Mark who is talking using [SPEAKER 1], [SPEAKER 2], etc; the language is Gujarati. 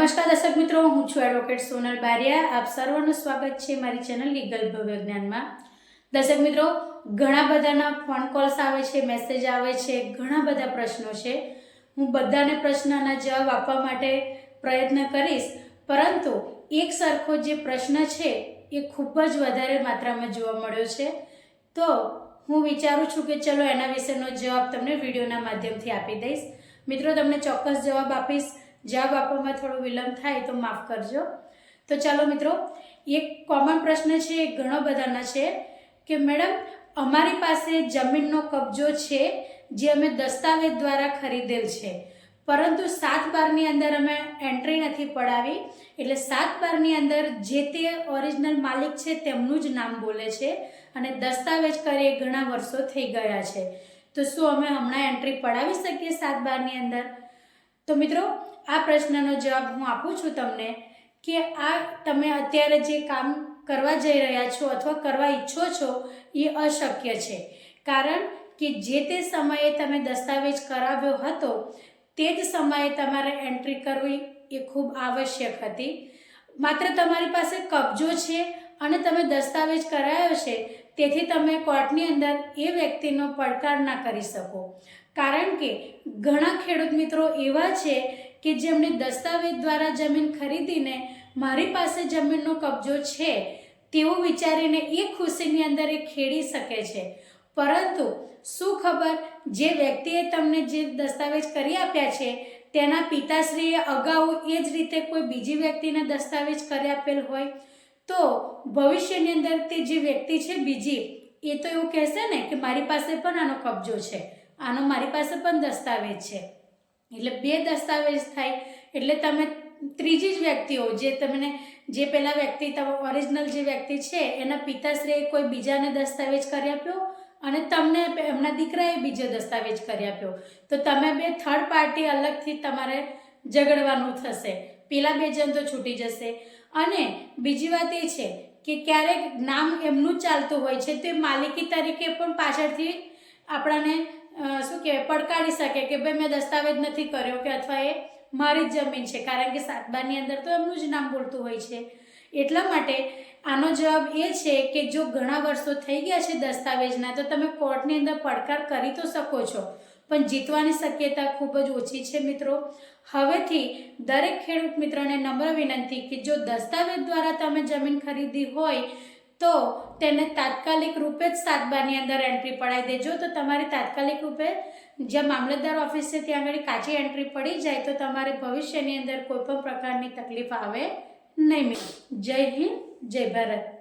[SPEAKER 1] નમસ્કાર દર્શક મિત્રો, હું છું એડવોકેટ સોનલ બારિયા. આપ સર્વનું સ્વાગત છે મારી ચેનલ લીગલ ભવ્ય જ્ઞાનમાં. દર્શક મિત્રો, ઘણા બધાના ફોન કોલ્સ આવે છે મેસેજ આવે છે, ઘણા બધા પ્રશ્નો છે. હું બધાને પ્રશ્નના જવાબ આપવા માટે પ્રયત્ન કરીશ, પરંતુ એક સરખો જે પ્રશ્ન છે એ ખૂબ જ વધારે માત્રામાં જોવા મળ્યો છે. તો હું વિચારું છું કે ચલો એના વિશેનો જવાબ તમને વિડીયોના માધ્યમથી આપી દઈશ. મિત્રો, તમને ચોક્કસ જવાબ આપીશ. જવાબ આપવામાં થોડો વિલંબ થાય તો માફ કરજો. તો ચાલો મિત્રો, એક કોમન પ્રશ્ન છે એ ઘણો બધાના છે કે મેડમ, અમારી પાસે જમીનનો કબજો છે જે અમે દસ્તાવેજ દ્વારા ખરીદેલ છે. પરંતુ સાત બારની અંદર અમે એન્ટ્રી નથી પડાવી. એટલે સાત બારની અંદર જે તે ઓરિજિનલ માલિક છે તેમનું જ નામ બોલે છે અને દસ્તાવેજ કરીએ ઘણા વર્ષો થઈ ગયા છે. તો શું અમે હમણાં એન્ટ્રી પડાવી શકીએ સાત બારની અંદર? તો મિત્રો, આ પ્રશ્નનો જવાબ હું આપું છું તમને કે આ તમે અત્યારે જે કામ કરવા જઈ રહ્યા છો અથવા કરવા ઈચ્છો છો, એ અશક્ય છે. કારણ કે જે તે સમયે તમે દસ્તાવેજ કરાવ્યો હતો, તે જ સમયે તમારે એન્ટ્રી કરવી એ ખૂબ આવશ્યક હતી. માત્ર તમારી પાસે કબજો છે અને તમે દસ્તાવેજ કરાયો છે, તેથી તમે કોર્ટની અંદર એ વ્યક્તિનો પડકાર ના કરી શકો. કારણ કે ઘણા ખેડૂત મિત્રો એવા છે કે જેમણે દસ્તાવેજ દ્વારા જમીન ખરીદીને મારી પાસે જમીનનો કબજો છે તેવું વિચારીને એ ખુશીની અંદર એ ખેડી શકે છે. પરંતુ શું ખબર જે વ્યક્તિએ તમને જે દસ્તાવેજ કરી આપ્યા છે, તેના પિતાશ્રીએ અગાઉ એ જ રીતે કોઈ બીજી વ્યક્તિને દસ્તાવેજ કરી આપેલ હોય? તો ભવિષ્યની અંદર તે જે વ્યક્તિ છે બીજી, એ તો એવું કહેશે ને કે મારી પાસે પણ આનો કબજો છે. આનો મારી પાસે પણ દસ્તાવેજ છે. એટલે બે દસ્તાવેજ થાય. એટલે તમે ત્રીજી જ વ્યક્તિઓ જે તમને જે પેલા વ્યક્તિ ઓરિજિનલ જે વ્યક્તિ છે, એના પિતાશ્રીએ કોઈ બીજાને દસ્તાવેજ કરી આપ્યો? અને તમને એમના દીકરાએ બીજો દસ્તાવેજ કરી આપ્યો? તો તમે બે થર્ડ પાર્ટી અલગથી તમારે ઝઘડવાનું થશે. પેલા બે જણ તો છૂટી જશે. અને બીજી વાત એ છે કે ક્યારેક નામ એમનું ચાલતું હોય છે, તે માલિકી તરીકે પણ પાછળથી આપણાને શું કહેવાય, પડકારી શકે કે ભાઈ મેં દસ્તાવેજ નથી કર્યો કે અથવા એ મારી જ જમીન છે. કારણ કે સાતબારની અંદર તો એમનું જ નામ બોલતું હોય છે. એટલા માટે આનો જવાબ એ છે કે જો ઘણા વર્ષો થઈ ગયા છે દસ્તાવેજના, તો તમે કોર્ટની અંદર પડકાર કરી તો શકો છો. પણ જીતવાની શક્યતા ખૂબ જ ઓછી છે મિત્રો. હવેથી દરેક ખેડૂત મિત્રોને નમ્ર વિનંતી કે જો દસ્તાવેજ દ્વારા તમે જમીન ખરીદી હોય તો તેને તાત્કાલિક રૂપે જ સાતબારની અંદર એન્ટ્રી પડાવી દેજો. તો તમારે તાત્કાલિક રૂપે જ્યાં મામલતદાર ઓફિસ છે ત્યાં આગળ કાચી એન્ટ્રી પડી જાય તો તમારે ભવિષ્યની અંદર કોઈ પણ પ્રકારની તકલીફ આવે નહીં. જય હિન્દ, જય ભારત.